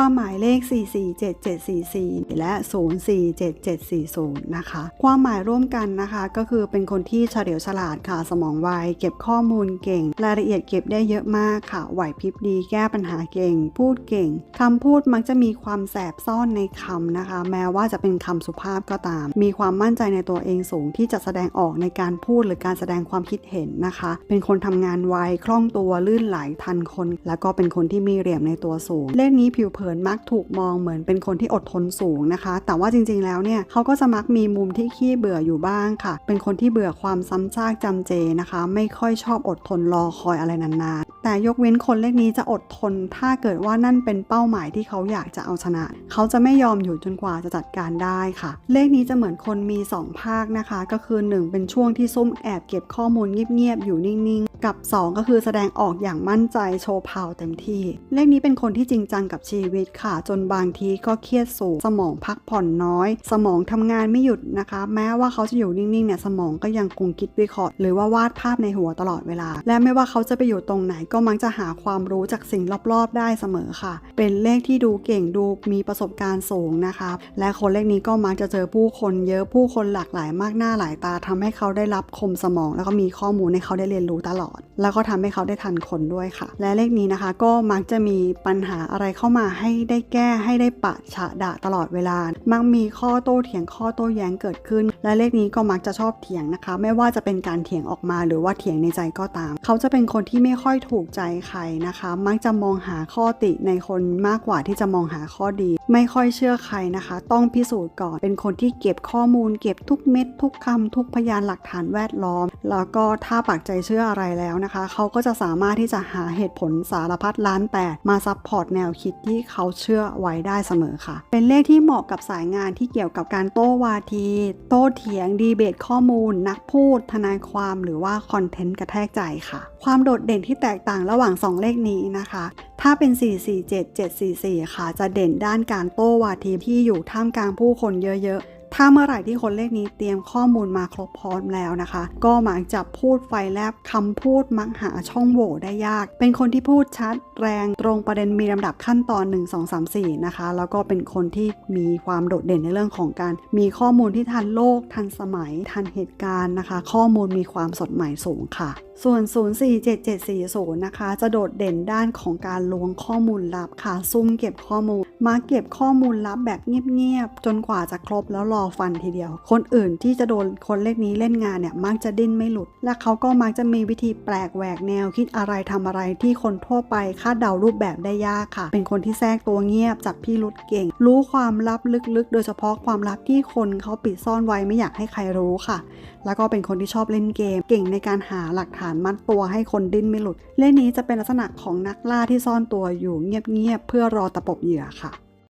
ความหมายเลข 447744 และ 047740 นะคะ ความหมายร่วมกันนะคะก็คือเป็นคนที่เฉลียวฉลาดค่ะ สมองไว เก็บข้อมูลเก่ง รายละเอียดเก็บได้เยอะมากค่ะ ไหวพริบดีแก้ปัญหาเก่ง พูดเก่ง คำพูดมักจะมีความแสบซ่อนในคำนะคะ แม้ว่าจะเป็นคำสุภาพก็ตาม มีความมั่นใจในตัวเองสูงที่จะแสดงออกในการพูดหรือการแสดงความคิดเห็นนะคะ เป็นคนทำงานไว คล่องตัว ลื่นไหล ทันคน แล้วก็เป็นคนที่มีเหลี่ยมในตัวสูง เลขนี้ผิวเผินมักถูกมองเหมือนเป็นคนที่อดทนสูงนะคะ แต่ว่าจริงๆแล้วเนี่ยเขาก็จะมักมีมุมที่ขี้เบื่ออยู่บ้างค่ะ เป็นคนที่เบื่อความซ้ำซากจำเจนะคะ ไม่ค่อยชอบอดทนรอคอยอะไรนานๆ แต่ยกเว้นคนเลขนี้จะอดทน ถ้าเกิดว่านั่นเป็นเป้าหมายที่เขาอยากจะเอาชนะ เขาจะไม่ยอมอยู่จนกว่าจะจัดการได้ค่ะ เลขนี้จะเหมือนคนมี 2 ภาคนะคะ ก็คือ 1 เป็นช่วงที่ซุ่มแอบเก็บข้อมูลเงียบๆอยู่นิ่งๆ กับ 2 ก็คือแสดงออกอย่างมั่นใจโชว์พาวเต็มที่ เลขนี้เป็นคนที่จริงจังกับชีวิตค่ะ จนบางทีก็เครียดสูงสมองพักผ่อนน้อย สมองทำงานไม่หยุดนะคะ แม้ว่าเขาจะอยู่นิ่งๆเนี่ยสมองก็ยังคงคิดวิเคราะห์หรือว่าวาดภาพในหัวตลอดเวลา และไม่ว่าเขาจะไปอยู่ตรงไหนก็มักจะหาความรู้จากสิ่งรอบๆ ได้เสมอค่ะ เป็นเลขที่ดูเก่งดูมีประสบการณ์สูงนะคะและคนเลขนี้ก็มักจะเจอผู้คนเยอะผู้คนหลากหลายมากหน้าหลายตาทำให้เขาได้รับคมสมอง แล้วก็มีข้อมูลให้เขาได้เรียนรู้ตลอดแล้วก็ทำให้เขาได้ทันคนด้วยค่ะ และเลขนี้นะคะ ก็มักจะมีปัญหาอะไรเข้ามาให้ได้แก้ให้ได้ปะฉะดะตลอดเวลา มักมีข้อโต้เถียงข้อโต้แย้งเกิดขึ้น และเลขนี้ก็มักจะชอบเถียงนะคะ ไม่ว่าจะเป็นการเถียงออกมาหรือว่าเถียงในใจก็ตาม เขาจะเป็นคนที่ไม่ค่อยถูกใจใครนะคะ มักจะมองหาข้อติในคนมากกว่าที่จะมองหาข้อดี ไม่ค่อยเชื่อใครนะคะ ต้องพิสูจน์ก่อน เป็นคนที่เก็บข้อมูล เก็บทุกเม็ด ทุกคำทุกพยานหลักฐานแวดล้อม แล้วก็ถ้าปักใจเชื่ออะไรแล้วนะคะ เขาก็จะสามารถที่จะหาเหตุผลสารพัดล้านแปดมาซับพอร์ตแนวคิดที่เขาเชื่อไว้ได้เสมอค่ะ เป็นเลขที่เหมาะกับสายงานที่เกี่ยวกับการโต้วาที โต้เถียงดีเบตข้อมูล นักพูด ทนายความหรือว่าคอนเทนต์กระแทกใจค่ะ ความโดดเด่นที่แตกต่างระหว่าง 2 เลขนี้นะคะ ถ้าเป็น 447744 ค่ะ จะเด่นด้านการโต้วาทีที่อยู่ท่ามกลางผู้คนเยอะๆ ถ้าเมื่อไหร่ที่คนเลขนี้เตรียมข้อมูลมาครบพร้อมแล้วนะคะ ก็มักจะพูดไฟแลบคำพูดมักหาช่องโหว่ได้ยาก เป็นคนที่พูดชัดแรงตรงประเด็นมีลำดับขั้นตอน 1 2 3 4 นะคะ แล้วก็เป็นคนที่มีความโดดเด่นในเรื่องของการ มีข้อมูลที่ทันโลก ทันสมัย ทันเหตุการณ์นะคะ ข้อมูลมีความสดใหม่สูงค่ะ ส่วน 047740 นะคะ จะโดดเด่นด้านของการล้วงข้อมูลลับค่ะ ซุ่มเก็บข้อมูล มาเก็บข้อมูลลับแบบเงียบๆ จนกว่าจะครบแล้วรอฟันทีเดียว คนอื่นที่จะโดนคนเลขนี้เล่นงานเนี่ยมักจะดิ้นไม่หลุด และเขาก็มักจะมีวิธีแปลกแหวกแนวคิดอะไรทำอะไรที่คนทั่วไปคาดเดารูปแบบได้ยากค่ะ เป็นคนที่แทรกตัวเงียบจับพี่รุดเก่ง รู้ความลับลึกๆ โดยเฉพาะความลับที่คนเขาปิดซ่อนไว้ไม่อยากให้ใครรู้ค่ะ แล้วก็เป็นคนที่ชอบเล่นเกม เก่งในการหาหลักฐานมัดตัวให้คนดิ้นไม่หลุด เล่นนี้จะเป็นลักษณะของนักล่าที่ซ่อนตัวอยู่เงียบๆเพื่อรอตะปบเหยื่อค่ะ